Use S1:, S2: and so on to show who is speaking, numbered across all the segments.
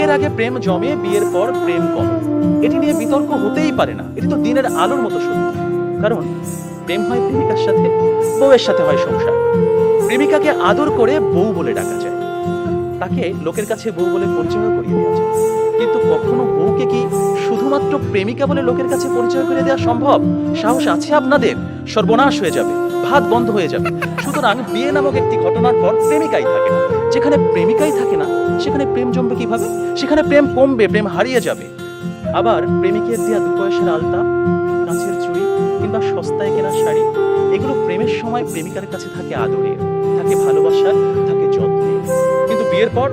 S1: বিয়ের আগে প্রেম জমে, বিয়ের পর প্রেম কমে। এটি নিয়ে বিতর্ক হতেই পারে না। এটি তো দিনের আলোর মতো সত্যি। কারণ প্রেম হয় প্রেমিকার সাথে, বউয়ের সাথে হয় সংসার। প্রেমিকাকে আদর করে বউ বলে ডাকা যায়। তাকে লোকের কাছে বউ বলে পরিচয় করিয়ে দেওয়া যায়। কিন্তু কখনো বউকে কি শুধুমাত্র প্রেমিকা বলে লোকের কাছে পরিচয় করে দেওয়া সম্ভব? সাহস আছে আপনাদের? সর্বনাশ হয়ে যাবে, ভাত বন্ধ হয়ে যাবে। সুতরাং বিয়ে নামক একটি ঘটনার পর প্রেমিকাই থাকে যেখানে প্রেমিকাই থাকে জমবে কীভাবে? সেখানে প্রেম কমবে, প্রেম হারিয়ে যাবে। আবার প্রেমিকের দেওয়া দু আলতা কাঁচের চুড়ি কিংবা সস্তায় কেনা শাড়ি, এগুলো প্রেমের সময় প্রেমিকার কাছে থাকে আদরের থাকে ভালোবাসার, থাকে যত্নের কিন্তু বিয়ের পর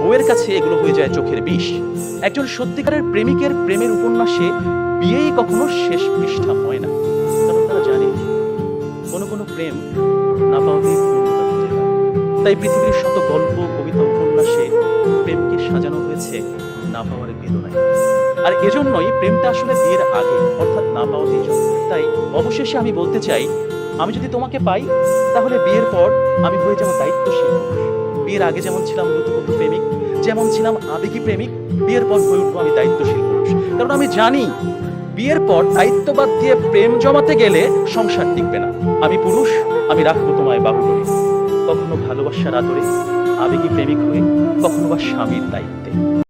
S1: বউয়ের কাছে এগুলো হয়ে যায় চোখের বিষ। একজন সত্যিকারের প্রেমিকের প্রেমের উপন্যাসে বিয়েই কখনো শেষ পৃষ্ঠা হয় না। কারণ তারা জানে, কোনো কোনো প্রেম না পায়। তাই পৃথিবীর শত গল্প, কবিতা, উপন্যাসে প্রেমকে সাজানো হয়েছে না পাওয়ার বেদনায়। আর এজন্যই প্রেমটা আসলে বিয়ের আগে, অর্থাৎ না পাওয়াতেই তাই অবশেষে আমি বলতে চাই, আমি যদি তোমাকে পাই, তাহলে বিয়ের পর আমি হয়ে যাব দায়িত্বশীল। বিয়ের আগে যেমন ছিলাম ঋতুপত প্রেমিক, যেমন ছিলাম আবেগী প্রেমিক, বিয়ের পর হয়ে উঠবো আমি দায়িত্বশীল পুরুষ। কারণ আমি জানি, বিয়ের পর দায়িত্ববাদ দিয়ে প্রেম জমাতে গেলে সংসার টিকবে না। আমি পুরুষ, আমি রাখব তোমায় বাহুবলে। কখনো ভালোবাসার আদরে আবেগী প্রেমিক হয়ে কখনো বা স্বামীর দায়িত্বে।